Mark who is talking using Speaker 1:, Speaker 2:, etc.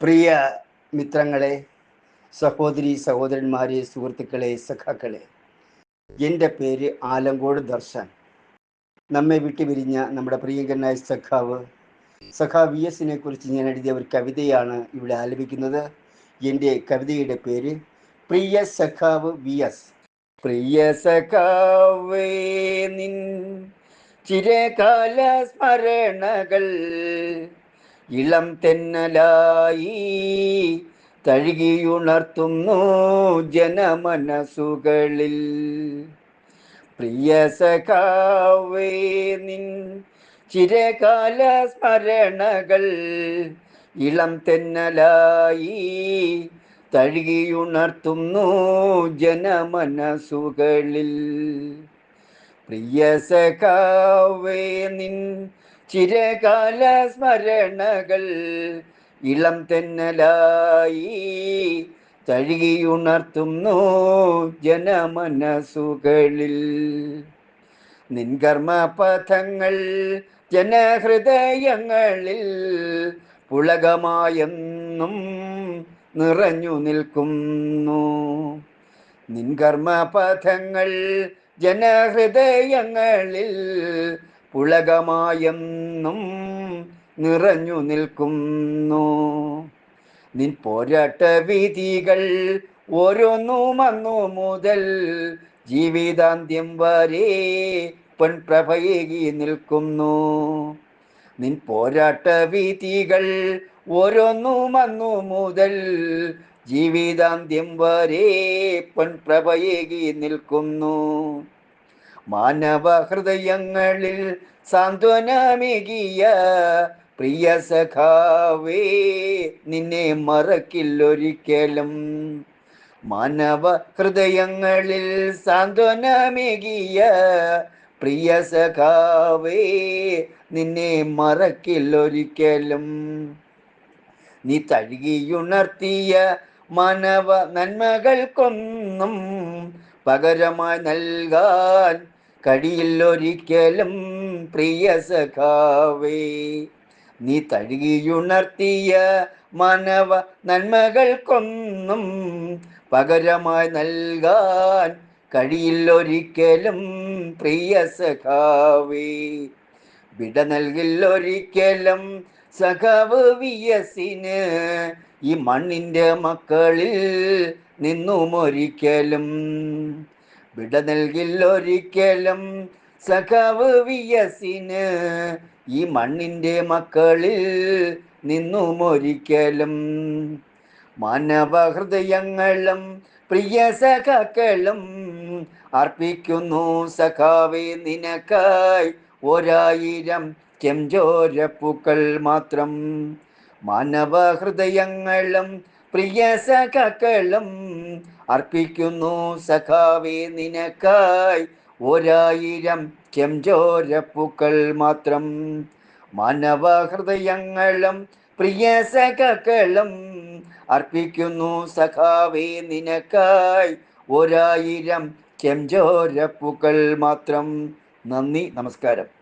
Speaker 1: പ്രിയ മിത്രങ്ങളെ സഹോദരി സഹോദരന്മാരെ സുഹൃത്തുക്കളെ സഖാക്കളെ എന്റെ പേര് ആലങ്കോട് ദർശൻ. നമ്മെ വിട്ടുപിരിഞ്ഞ നമ്മുടെ പ്രിയങ്കരനായ സഖാവ് സഖാ വി എസിനെ കുറിച്ച് ഞാൻ എഴുതിയ ഒരു കവിതയാണ് ഇവിടെ ആലപിക്കുന്നത്. എന്റെ കവിതയുടെ പേര് പ്രിയ സഖാവ് വി എസ് പ്രിയ സഖാവേ നിൻ ചിരകാല സ്മരണകൾ ഇളം തെന്നലായി തഴുകിയുണർത്തുന്നു ജനമനസുകളിൽ പ്രിയ സഖാവേ നിൻ ചിരകാല സ്മരണകൾ ഇളം തെന്നലായി തഴുകിയുണർത്തുന്നു ജനമനസുകളിൽ പ്രിയ സഖാവേ ചിരകാല സ്മരണകൾ ഇളം തെന്നലായി തഴുകിയുണർത്തുന്നു ജനമനസുകളിൽ നിൻകർമ്മ പഥങ്ങൾ ജനഹൃദയങ്ങളിൽ പുളകമായെന്നും നിറഞ്ഞു നിൽക്കുന്നു. നിൻകർമ്മ പഥങ്ങൾ ജനഹൃദയങ്ങളിൽ പുളകമായെന്നും നിറഞ്ഞു നിൽക്കുന്നു. നിൻ പോരാട്ട വിധികൾ ഓരോന്നും അന്നു മുതൽ ജീവിതാന്ത്യം വരെ പെൺപ്രഭയേകി നിൽക്കുന്നു. നിൻ പോരാട്ട വിധികൾ ഓരോന്നും അന്നു മുതൽ ജീവിതാന്ത്യം വരെ പെൺപ്രഭയേകി നിൽക്കുന്നു. മാനവ ഹൃദയങ്ങളിൽ സാന്ത്വനമേകിയ പ്രിയ സഖാവേ നിന്നെ മറക്കില്ലൊരിക്കലും. മാനവ ഹൃദയങ്ങളിൽ സാന്ത്വനമേകിയ പ്രിയ സഖാവേ നിന്നെ മറക്കില്ലൊരിക്കലും. നീ തഴുകിയുണർത്തിയ മാനവ നന്മകൾക്കൊന്നും പകരമായി നൽകാൻ കഴിയില്ലൊരിക്കലും പ്രിയ സഖാവേ നീ തഴുകിയുണർത്തിയ മാനവ നന്മകൾക്കൊന്നും പകരമായി നൽകാൻ കഴിയില്ലൊരിക്കലും പ്രിയ സഖാവേ. വിട നൽകില്ലൊരിക്കലും സഖാവ് വിയസിന് ഈ മണ്ണിന്റെ മക്കളിൽ നിന്നും ഒരിക്കലും വിട നൽകില്ലൊരിക്കലും സഖാവ് വിയസിന് ഈ മണ്ണിന്റെ മക്കളിൽ നിന്നും ഒരിക്കലും മാനവ ഹൃദയങ്ങളും പ്രിയ സഖാക്കളും അർപ്പിക്കുന്നു സഖാവേ നിനക്കായി ഒരായിരം ചെഞ്ചോരപ്പൂക്കൾ മാത്രം. മാനവ ഹൃദയങ്ങളും പ്രിയ സഖാക്കളും അർപ്പിക്കുന്നു സഖാവേ നിനക്കായി ഒരായിരം ചെംചോരപ്പുക്കൾ മാത്രം. മാനവ ഹൃദയങ്ങളും പ്രിയ സഖകളും അർപ്പിക്കുന്നു സഖാവേ നിനക്കായി ഒരായിരം ചെംചോരപ്പുക്കൾ മാത്രം. നന്ദി നമസ്കാരം.